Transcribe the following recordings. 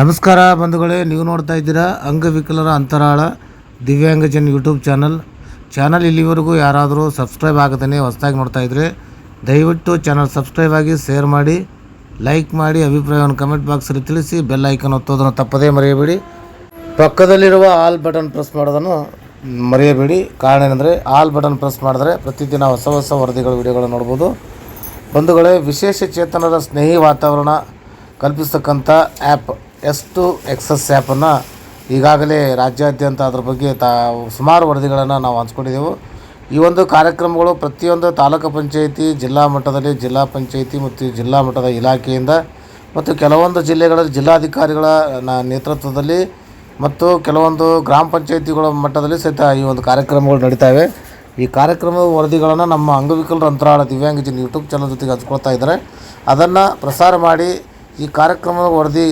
ನಮಸ್ಕಾರ ಬಂಧುಗಳೇ, ನೀವು ನೋಡ್ತಾ ಇದ್ದೀರಾ ಅಂಗವಿಕಲರ ಅಂತರಾಳ ದಿವ್ಯಾಂಗಜನ್ ಯೂಟ್ಯೂಬ್ ಚಾನಲ್. ಚಾನಲ್ ಇಲ್ಲಿವರೆಗೂ ಯಾರಾದರೂ ಸಬ್ಸ್ಕ್ರೈಬ್ ಆಗದೇ ಹೊಸದಾಗಿ ನೋಡ್ತಾ ಇದ್ದರೆ ದಯವಿಟ್ಟು ಚಾನಲ್ ಸಬ್ಸ್ಕ್ರೈಬ್ ಆಗಿ, ಶೇರ್ ಮಾಡಿ, ಲೈಕ್ ಮಾಡಿ, ಅಭಿಪ್ರಾಯವನ್ನು ಕಮೆಂಟ್ ಬಾಕ್ಸಲ್ಲಿ ತಿಳಿಸಿ, ಬೆಲ್ ಐಕನ್ ಒತ್ತೋದನ್ನು ತಪ್ಪದೇ ಮರೆಯಬೇಡಿ. ಪಕ್ಕದಲ್ಲಿರುವ ಆಲ್ ಬಟನ್ ಪ್ರೆಸ್ ಮಾಡೋದನ್ನು ಮರೆಯಬೇಡಿ. ಕಾರಣ ಏನಂದರೆ, ಆಲ್ ಬಟನ್ ಪ್ರೆಸ್ ಮಾಡಿದ್ರೆ ಪ್ರತಿದಿನ ಹೊಸ ಹೊಸ ವರದಿಗಳು ವಿಡಿಯೋಗಳನ್ನು ನೋಡ್ಬೋದು. ಬಂಧುಗಳೇ, ವಿಶೇಷ ಚೇತನರ ಸ್ನೇಹಿ ವಾತಾವರಣ ಕಲ್ಪಿಸ್ತಕ್ಕಂಥ ಆ್ಯಪ್ ಎಸ್ ಟು ಎಕ್ಸಸ್ ಆ್ಯಪನ್ನು ಈಗಾಗಲೇ ರಾಜ್ಯಾದ್ಯಂತ ಅದ್ರ ಬಗ್ಗೆ ತಾ ಸುಮಾರು ವರದಿಗಳನ್ನು ನಾವು ಹಂಚ್ಕೊಂಡಿದ್ದೆವು ಈ ಒಂದು ಕಾರ್ಯಕ್ರಮಗಳು ಪ್ರತಿಯೊಂದು ತಾಲೂಕು ಪಂಚಾಯಿತಿ, ಜಿಲ್ಲಾ ಮಟ್ಟದಲ್ಲಿ ಜಿಲ್ಲಾ ಪಂಚಾಯಿತಿ ಮತ್ತು ಜಿಲ್ಲಾ ಮಟ್ಟದ ಇಲಾಖೆಯಿಂದ ಮತ್ತು ಕೆಲವೊಂದು ಜಿಲ್ಲೆಗಳಲ್ಲಿ ಜಿಲ್ಲಾಧಿಕಾರಿಗಳ ನೇತೃತ್ವದಲ್ಲಿ ಮತ್ತು ಕೆಲವೊಂದು ಗ್ರಾಮ ಪಂಚಾಯಿತಿಗಳ ಮಟ್ಟದಲ್ಲಿ ಸಹಿತ ಈ ಒಂದು ಕಾರ್ಯಕ್ರಮಗಳು ನಡೀತಾವೆ. ಈ ಕಾರ್ಯಕ್ರಮದ ವರದಿಗಳನ್ನು ನಮ್ಮ ಅಂಗವಿಕಲರ ಅಂತರಾಳ ದಿವ್ಯಾಂಗಜನ ಯೂಟ್ಯೂಬ್ ಚಾನಲ್ ಜೊತೆಗೆ ಹಚ್ಕೊಳ್ತಾ ಇದ್ದಾರೆ. ಅದನ್ನು ಪ್ರಸಾರ ಮಾಡಿ ಈ ಕಾರ್ಯಕ್ರಮದ ವರದಿ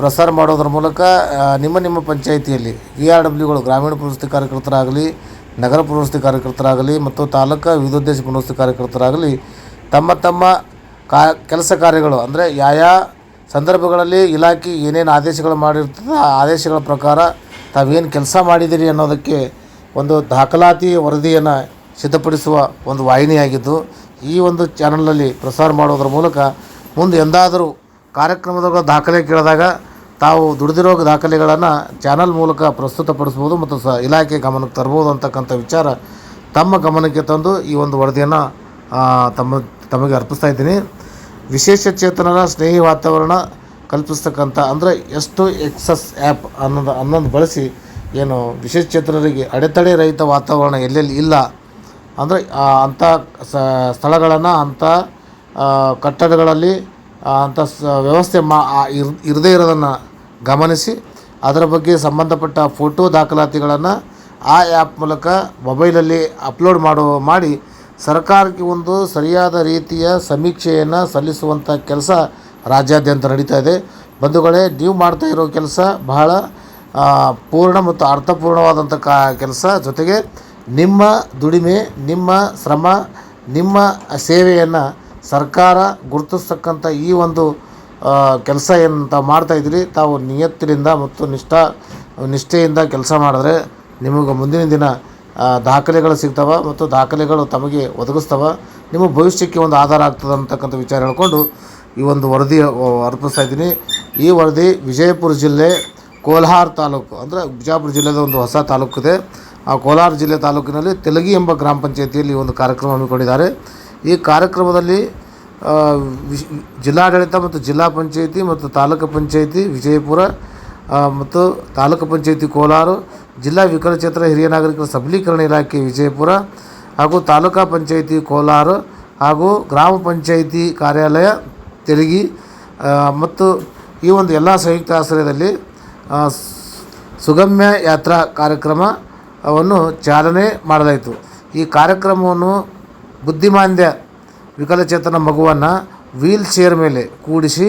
ಪ್ರಸಾರ ಮಾಡೋದ್ರ ಮೂಲಕ ನಿಮ್ಮ ನಿಮ್ಮ ಪಂಚಾಯಿತಿಯಲ್ಲಿ ವಿ ಆರ್ ಡಬ್ಲ್ಯೂಗಳು ಗ್ರಾಮೀಣ ಪುನರ್ವಸತಿ ಕಾರ್ಯಕರ್ತರಾಗಲಿ, ನಗರ ಪುನರ್ವಸತಿ ಕಾರ್ಯಕರ್ತರಾಗಲಿ, ಮತ್ತು ತಾಲೂಕು ವಿವಿಧೋದ್ದೇಶ ಪುನರ್ವಸತಿ ಕಾರ್ಯಕರ್ತರಾಗಲಿ, ತಮ್ಮ ತಮ್ಮ ಕಾ, ಕೆಲಸ ಕಾರ್ಯಗಳು ಅಂದರೆ ಯಾವ ಸಂದರ್ಭಗಳಲ್ಲಿ ಇಲಾಖೆ ಏನೇನು ಆದೇಶಗಳು ಮಾಡಿರ್ತದೆ, ಆ ಆದೇಶಗಳ ಪ್ರಕಾರ ತಾವೇನು ಕೆಲಸ ಮಾಡಿದಿರಿ ಅನ್ನೋದಕ್ಕೆ ಒಂದು ದಾಖಲಾತಿ ವರದಿಯನ್ನು ಸಿದ್ಧಪಡಿಸುವ ಒಂದು ವಾಹಿನಿಯಾಗಿದ್ದು, ಈ ಒಂದು ಚಾನಲ್ನಲ್ಲಿ ಪ್ರಸಾರ ಮಾಡೋದ್ರ ಮೂಲಕ ಮುಂದೆ ಎಂದಾದರೂ ಕಾರ್ಯಕ್ರಮದಾಗ ದಾಖಲೆ ಕೇಳಿದಾಗ ತಾವು ದುಡಿದಿರೋ ದಾಖಲೆಗಳನ್ನು ಚಾನಲ್ ಮೂಲಕ ಪ್ರಸ್ತುತಪಡಿಸ್ಬೋದು ಮತ್ತು ಸ ಇಲಾಖೆ ಗಮನಕ್ಕೆ ತರ್ಬೋದು ಅಂತಕ್ಕಂಥ ವಿಚಾರ ತಮ್ಮ ಗಮನಕ್ಕೆ ತಂದು ಈ ಒಂದು ವರದಿಯನ್ನು ತಮ್ಮ, ತಮಗೆ ಅರ್ಪಿಸ್ತಾ ಇದ್ದೀನಿ. ವಿಶೇಷ ಚೇತನರ ಸ್ನೇಹಿ ವಾತಾವರಣ ಕಲ್ಪಿಸ್ತಕ್ಕಂಥ, ಅಂದರೆ ಎಷ್ಟು ಎಕ್ಸಸ್ ಆ್ಯಪ್ ಅನ್ನೋದು ಅನ್ನೋದು ಬಳಸಿ ಏನು ವಿಶೇಷ ಚೇತನರಿಗೆ ಅಡೆತಡೆ ರಹಿತ ವಾತಾವರಣ ಎಲ್ಲೆಲ್ಲಿ ಇಲ್ಲ, ಅಂದರೆ ಅಂಥ ಸ್ಥಳಗಳನ್ನು, ಅಂಥ ಕಟ್ಟಡಗಳಲ್ಲಿ ಸ, ವ್ಯವಸ್ಥೆ ಮಾ ಇರ್, ಇರದೇ ಇರೋದನ್ನು ಗಮನಿಸಿ, ಅದರ ಬಗ್ಗೆ ಸಂಬಂಧಪಟ್ಟ ಫೋಟೋ ದಾಖಲಾತಿಗಳನ್ನು ಆ ಆ್ಯಪ್ ಮೂಲಕ ಮೊಬೈಲಲ್ಲಿ ಅಪ್ಲೋಡ್ ಮಾಡುವ ಮಾಡಿ ಸರ್ಕಾರಕ್ಕೆ ಒಂದು ಸರಿಯಾದ ರೀತಿಯ ಸಮೀಕ್ಷೆಯನ್ನು ಸಲ್ಲಿಸುವಂಥ ಕೆಲಸ ರಾಜ್ಯಾದ್ಯಂತ ನಡೀತಾ ಇದೆ. ಬಂಧುಗಳೇ, ನೀವು ಮಾಡ್ತಾ ಇರೋ ಕೆಲಸ ಬಹಳ ಪೂರ್ಣ ಮತ್ತು ಅರ್ಥಪೂರ್ಣವಾದಂಥ ಕಾ, ಕೆಲಸ. ಜೊತೆಗೆ ನಿಮ್ಮ ದುಡಿಮೆ, ನಿಮ್ಮ ಶ್ರಮ, ನಿಮ್ಮ ಸೇವೆಯನ್ನು ಸರ್ಕಾರ ಗುರುತಿಸ್ತಕ್ಕಂಥ ಈ ಒಂದು ಕೆಲಸ ಏನು ತಾವು ಮಾಡ್ತಾ ಇದ್ದೀರಿ, ತಾವು ನಿಯತ್ತಿನಿಂದ ಮತ್ತು ನಿಷ್ಠಾ, ನಿಷ್ಠೆಯಿಂದ ಕೆಲಸ ಮಾಡಿದ್ರೆ ನಿಮಗೆ ಮುಂದಿನ ದಿನ ದಾಖಲೆಗಳು ಸಿಗ್ತವೆ ಮತ್ತು ದಾಖಲೆಗಳು ತಮಗೆ ಒದಗಿಸ್ತವೆ. ನಿಮ್ಮ ಭವಿಷ್ಯಕ್ಕೆ ಒಂದು ಆಧಾರ ಆಗ್ತದೆ ಅಂತಕ್ಕಂಥ ವಿಚಾರ ಹೇಳ್ಕೊಂಡು ಈ ಒಂದು ವರದಿ ಅರ್ಪಿಸ್ತಾ ಇದ್ದೀನಿ. ಈ ವರದಿ ವಿಜಯಪುರ ಜಿಲ್ಲೆ ಕೋಲಾರ ತಾಲೂಕು, ಅಂದರೆ ಬಿಜಾಪುರ ಜಿಲ್ಲೆದ ಒಂದು ಹೊಸ ತಾಲೂಕು ಇದೆ ಆ ಕೋಲಾರ ಜಿಲ್ಲೆ ತಾಲೂಕಿನಲ್ಲಿ ತೆಲಗಿ ಎಂಬ ಗ್ರಾಮ ಪಂಚಾಯತಿಯಲ್ಲಿ ಒಂದು ಕಾರ್ಯಕ್ರಮ ಹಮ್ಮಿಕೊಂಡಿದ್ದಾರೆ. ಈ ಕಾರ್ಯಕ್ರಮದಲ್ಲಿ ವಿಶ್- ಜಿಲ್ಲಾಡಳಿತ ಮತ್ತು ಜಿಲ್ಲಾ ಪಂಚಾಯಿತಿ ಮತ್ತು ತಾಲೂಕು ಪಂಚಾಯಿತಿ, ವಿಜಯಪುರ ಮತ್ತು ತಾಲೂಕು ಪಂಚಾಯಿತಿ ಕೋಲಾರ, ಜಿಲ್ಲಾ ವಿಕಲಚೇತ್ರ ಹಿರಿಯ ನಾಗರಿಕರ ಸಬಲೀಕರಣ ಇಲಾಖೆ ವಿಜಯಪುರ ಹಾಗೂ ತಾಲೂಕಾ ಪಂಚಾಯಿತಿ ಕೋಲಾರ ಹಾಗೂ ಗ್ರಾಮ ಪಂಚಾಯಿತಿ ಕಾರ್ಯಾಲಯ ತೆರಿಗೆ ಮತ್ತು ಈ ಒಂದು ಎಲ್ಲ ಸಂಯುಕ್ತ ಆಶ್ರಯದಲ್ಲಿ ಸುಗಮ್ಯ ಯಾತ್ರಾ ಕಾರ್ಯಕ್ರಮವನ್ನು ಚಾಲನೆ ಮಾಡಲಾಯಿತು. ಈ ಕಾರ್ಯಕ್ರಮವನ್ನು ಬುದ್ಧಿಮಾಂದ್ಯ ವಿಕಲಚೇತನ ಮಗುವನ್ನು ವೀಲ್ ಚೇರ್ ಮೇಲೆ ಕೂಡಿಸಿ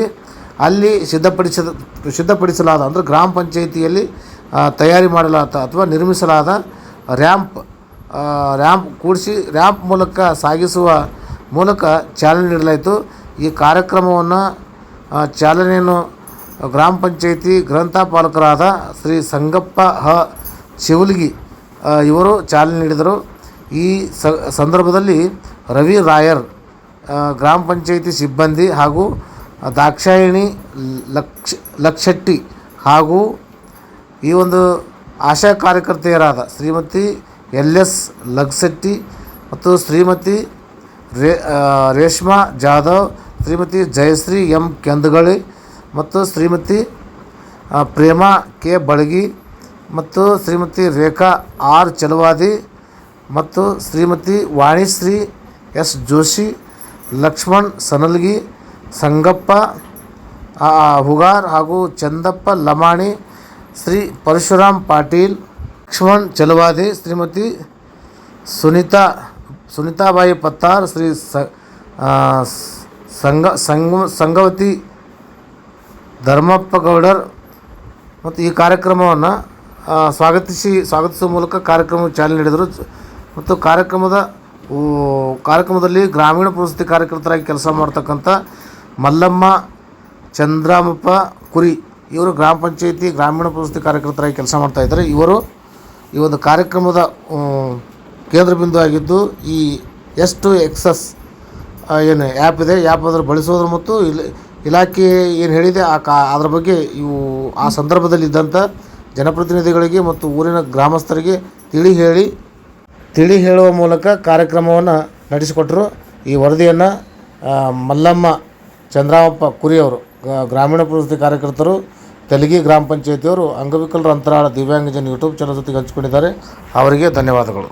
ಅಲ್ಲಿ ಸಿದ್ಧಪಡಿಸಿದ ಸಿದ್ಧಪಡಿಸಲಾದ ಅಂದರೆ ಗ್ರಾಮ ಪಂಚಾಯಿತಿಯಲ್ಲಿ ತಯಾರಿ ಮಾಡಲಾದ ಅಥವಾ ನಿರ್ಮಿಸಲಾದ ರ್ಯಾಂಪ್ ರ್ಯಾಂಪ್ ಕೂಡಿಸಿ ರ್ಯಾಂಪ್ ಮೂಲಕ ಸಾಗಿಸುವ ಮೂಲಕ ಚಾಲನೆ ನೀಡಲಾಯಿತು. ಈ ಕಾರ್ಯಕ್ರಮವನ್ನು ಚಾಲನೆಯನ್ನು ಗ್ರಾಮ ಪಂಚಾಯಿತಿ ಗ್ರಂಥಪಾಲಕರಾದ ಶ್ರೀ ಸಂಗಪ್ಪ ಹ. ಶಿವಲ್ಗಿ ಇವರು ಚಾಲನೆ ನೀಡಿದರು. ಈ ಸಂದರ್ಭದಲ್ಲಿ ರವಿ ರಾಯರ್ ಗ್ರಾಮ ಪಂಚಾಯಿತಿ ಸಿಬ್ಬಂದಿ ಹಾಗೂ ದಾಕ್ಷಾಯಿಣಿ ಲಕ್ಷ, ಲಕ್ಷಟ್ಟಿ ಹಾಗೂ ಈ ಒಂದು ಆಶಾ ಕಾರ್ಯಕರ್ತೆಯರಾದ ಶ್ರೀಮತಿ ಎಲ್ ಎಸ್ ಲಗ್ಸೆಟ್ಟಿ ಮತ್ತು ಶ್ರೀಮತಿ ರೇ ರೇಷ್ಮಾ ಜಾಧವ್, ಶ್ರೀಮತಿ ಜಯಶ್ರೀ ಎಂ ಕೆಂದಗಳಿ ಮತ್ತು ಶ್ರೀಮತಿ ಪ್ರೇಮಾ ಕೆ ಬಳಗಿ ಮತ್ತು ಶ್ರೀಮತಿ ರೇಖಾ ಆರ್ ಚಲವಾದಿ ಮತ್ತು ಶ್ರೀಮತಿ ವಾಣಿಶ್ರೀ ಎಸ್ ಜೋಶಿ, ಲಕ್ಷ್ಮಣ್ ಸನಲ್ಗಿ, ಸಂಗಪ್ಪ ಹುಗಾರ್ ಹಾಗೂ ಚಂದಪ್ಪ ಲಮಾಣಿ, ಶ್ರೀ ಪರಶುರಾಮ್ ಪಾಟೀಲ್, ಲಕ್ಷ್ಮಣ್ ಚಲವಾದಿ, ಶ್ರೀಮತಿ ಸುನೀತಾ, ಸುನೀತಾಬಾಯಿ ಪತ್ತಾರ್, ಶ್ರೀ ಸಂಗ ಸಂಗ, ಸಂಗವತಿ ಧರ್ಮಪ್ಪ ಗೌಡರ್ ಮತ್ತು ಈ ಕಾರ್ಯಕ್ರಮವನ್ನು ಸ್ವಾಗತಿಸಿ, ಸ್ವಾಗತಿಸುವ ಮೂಲಕ ಕಾರ್ಯಕ್ರಮ ಚಾಲನೆ ನೀಡಿದರು. ಮತ್ತು ಕಾರ್ಯಕ್ರಮದ ಕಾರ್ಯಕ್ರಮದಲ್ಲಿ ಗ್ರಾಮೀಣ ಪ್ರಶಸ್ತಿ ಕಾರ್ಯಕರ್ತರಾಗಿ ಕೆಲಸ ಮಾಡ್ತಕ್ಕಂಥ ಮಲ್ಲಮ್ಮ, ಚಂದ್ರಾಮಪ್ಪ, ಕುರಿ ಇವರು ಗ್ರಾಮ ಪಂಚಾಯಿತಿ ಗ್ರಾಮೀಣ ಪ್ರಶಸ್ತಿ ಕಾರ್ಯಕರ್ತರಾಗಿ ಕೆಲಸ ಮಾಡ್ತಾ ಇದ್ದಾರೆ. ಇವರು ಈ ಒಂದು ಕಾರ್ಯಕ್ರಮದ ಕೇಂದ್ರ ಬಿಂದು ಆಗಿದ್ದು ಈ ಎಸ್ ಟು ಎಕ್ಸಸ್ ಏನು ಆ್ಯಪ್ ಇದೆ. ಆ್ಯಪ್ ಅದರ ಬಳಸೋದ್ರ ಮತ್ತು ಇಲ್ಲಿ ಇಲಾಖೆ ಏನು ಹೇಳಿದೆ, ಆ ಕಾ, ಅದರ ಬಗ್ಗೆ ಇವು, ಆ ಸಂದರ್ಭದಲ್ಲಿ ಇದ್ದಂಥ ಜನಪ್ರತಿನಿಧಿಗಳಿಗೆ ಮತ್ತು ಊರಿನ ಗ್ರಾಮಸ್ಥರಿಗೆ ತಿಳಿ ಹೇಳಿ ತಿಳಿ ಹೇಳುವ ಮೂಲಕ ಕಾರ್ಯಕ್ರಮವನ್ನು ನಡೆಸಿಕೊಟ್ಟರು ಈ ವರದಿಯನ್ನು ಮಲ್ಲಮ್ಮ ಚಂದ್ರಾವಪ್ಪ ಕುರಿಯವರು ಗ್ರಾಮೀಣ ಪ್ರವೃತ್ತಿ ಕಾರ್ಯಕರ್ತರು, ತೆಲಗಿ ಗ್ರಾಮ ಪಂಚಾಯತಿಯವರು ಅಂಗವಿಕಲರ ಅಂತರಾಳ ದಿವ್ಯಾಂಗಜನ ಯೂಟ್ಯೂಬ್ ಚಾನಲ್ ಜೊತೆಗೆ ಹಂಚಿಕೊಂಡಿದ್ದಾರೆ. ಅವರಿಗೆ ಧನ್ಯವಾದಗಳು.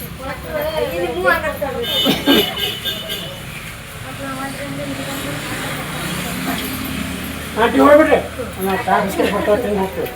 ಆಂಟಿ ಹೋಗ್ಬಿಡ್ರಿ. ನಾ ಚಾ ಬಿಸ್ಕೆಟ್ ಬರ್ತಾವ ತಿಂದು ಹೋಗ್ತೀವಿ.